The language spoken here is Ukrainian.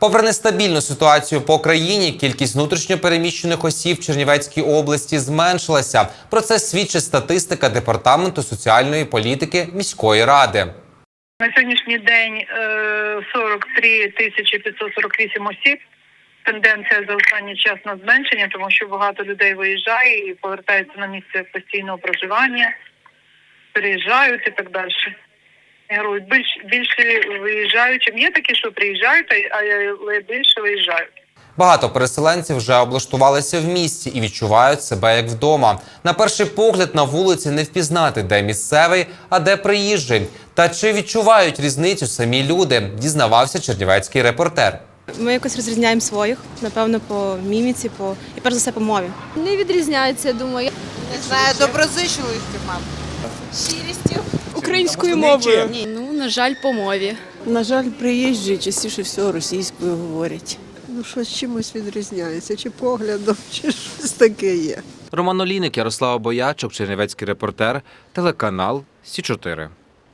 Попри нестабільну ситуацію по країні, кількість внутрішньопереміщених осіб в Чернівецькій області зменшилася. Про це свідчить статистика департаменту соціальної політики міської ради. На сьогоднішній день е, 43 тисячі 548 осіб. Тенденція за останній час на зменшення, тому що багато людей виїжджає і повертаються на місце постійного проживання, переїжджають і так далі. Я говорю, більш, більше виїжджають, є такі, що приїжджають, а- але більше виїжджають. Багато переселенців вже облаштувалися в місті і відчувають себе як вдома. На перший погляд на вулиці не впізнати, де місцевий, а де приїжджий. Та чи відчувають різницю самі люди? Дізнавався чернівецький репортер. Ми якось розрізняємо своїх, напевно, по міміці, по і перш за все по мові. Не відрізняється, думаю. Не знаю, доброзичливістю, мабуть. Щирістю. Українською мовою. Ну, на жаль, по мові. На жаль, приїжджі частіше всього російською говорять. Ну, щось чимось відрізняється, чи поглядом, чи щось таке є. Роман Олійник, Ярослава Боячок, Чернівецький репортер, телеканал Сі 4